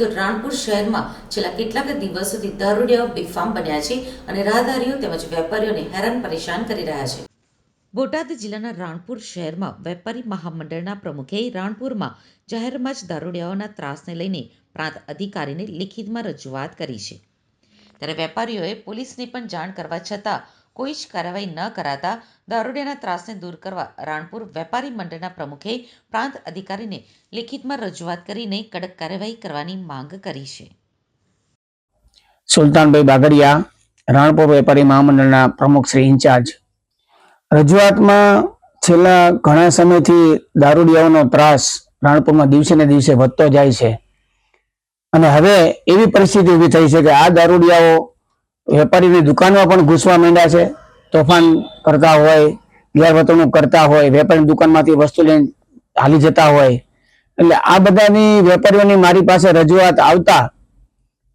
તો રાણપુર શહેરમાં છેલ્લા કેટલાક દિવસોથી દારૂડિયાઓ બેફામ બન્યા છે અને રાહદારીઓ તેમજ વેપારીઓને હેરાન પરેશાન કરી રહ્યા છે. બોટાદ જિલ્લાના રાણપુર શહેરમાં વેપારી મહામંડળના પ્રમુખે રાણપુરમાં જાહેરમાં જ દારૂડિયાઓના ત્રાસને લઈને પ્રાંત અધિકારીને લિખિતમાં રજૂઆત કરી છે. ત્યારે વેપારીઓએ પોલીસને પણ જાણ કરવા છતાં કોઈ જ કાર્યવાહી ન કરાતા દારૂડિયાના ત્રાસને દૂર કરવા રાણપુર વેપારી મંડળના પ્રમુખે પ્રાંત અધિકારીને લેખિતમાં રજૂઆત કરીને કડક કાર્યવાહી કરવાની માંગ કરી છે. સુલતાનભાઈ બાગડિયા, રાણપુર વેપારી મહામંડળના પ્રમુખ શ્રી ઇન્ચાર્જ. રજૂઆતમાં છેલ્લા ઘણા સમયથી દારૂડિયાઓનો ત્રાસ રાણપુરમાં દિવસે ને દિવસે વધતો જાય છે. અને હવે એવી પરિસ્થિતિ ઊભી થઈ છે કે આ દારૂડિયાઓ વેપારીની દુકાનમાં પણ ઘૂસવા માંડ્યા છે, તોફાન કરતા હોય ગેરવર્તણૂક કરતા હોય, વેપારીની દુકાનમાંથી વસ્તુ લઈને હાલી જતા હોય. એટલે આ બધાની વેપારીઓની મારી પાસે રજૂઆત આવતા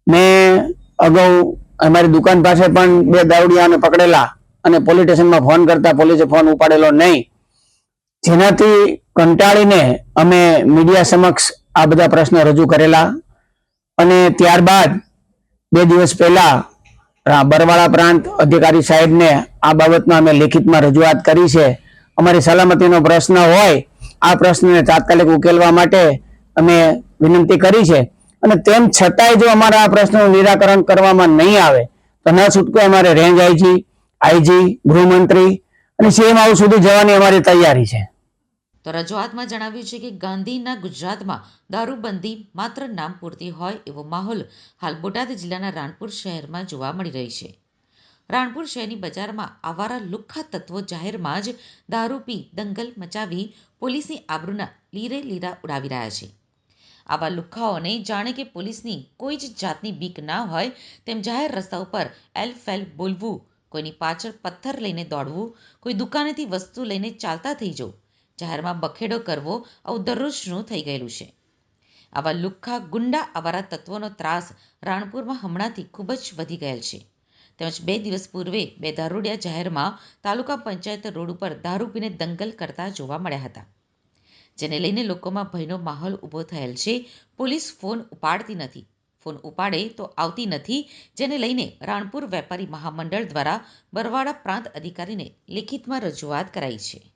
મેં અગાઉ અમારી દુકાન પાસે પણ બે દાવડિયાને પકડેલા અને પોલીસ સ્ટેશનમાં ફોન કરતા પોલીસે ફોન ઉપાડેલો નહીં. જેનાથી કંટાળીને અમે મીડિયા સમક્ષ આ બધા પ્રશ્નો રજૂ કરેલા અને ત્યારબાદ બે દિવસ પહેલા બરવાળા પ્રાંત અધિકારી સાહેબને આ બાબતમાં અમે લેખિતમાં રજૂઆત કરી છે. અમારી સલામતીનો પ્રશ્ન હોય, આ પ્રશ્નને તાત્કાલિક ઉકેલવા માટે અમે વિનંતી કરી છે. અને તેમ છતાંય જો અમારા આ પ્રશ્નનું નિરાકરણ કરવામાં નહીં આવે, તો ન છૂટકે અમારે રેન્જ આઈજી આઈજી, ગૃહમંત્રી અને સીએમ આવું સુધી જવાની અમારી તૈયારી છે. તો રજૂઆતમાં જણાવ્યું છે કે ગાંધીના ગુજરાતમાં દારૂબંધી માત્ર નામ પૂરતી હોય એવો માહોલ હાલ બોટાદ જિલ્લાના રાણપુર શહેરમાં જોવા મળી રહી છે. રાણપુર શહેરની બજારમાં આવારા લુખ્ખા તત્વો જાહેરમાં જ દારૂ પી, દંગલ મચાવી પોલીસની આબરૂના લીરે લીરા ઉડાવી રહ્યા છે. આવા લુખ્ખાઓને જાણે કે પોલીસની કોઈ જ જાતની બીક ના હોય તેમ જાહેર રસ્તા ઉપર એલ બોલવું, કોઈની પાછળ પથ્થર લઈને દોડવું, કોઈ દુકાનેથી વસ્તુ લઈને ચાલતા થઈ જવું જાહેરમાં બખેડો કરવો આવું દરરોજનું થઈ ગયેલું છે. આવા લુખ્ખા ગુંડા આવારા તત્વોનો ત્રાસ રાણપુરમાં હમણાંથી ખૂબ જ વધી ગયેલ છે. તેમજ બે દિવસ પૂર્વે બે દારૂડિયા જાહેરમાં તાલુકા પંચાયત રોડ ઉપર દારૂ પીને દંગલ કરતા જોવા મળ્યા હતા. જેને લઈને લોકોમાં ભયનો માહોલ ઊભો થયેલ છે. પોલીસ ફોન ઉપાડતી નથી. ફોન ઉપાડે તો આવતી નથી. જેને લઈને રાણપુર વેપારી મહામંડળ દ્વારા બરવાડા પ્રાંત અધિકારીને લેખિતમાં રજૂઆત કરાઈ છે.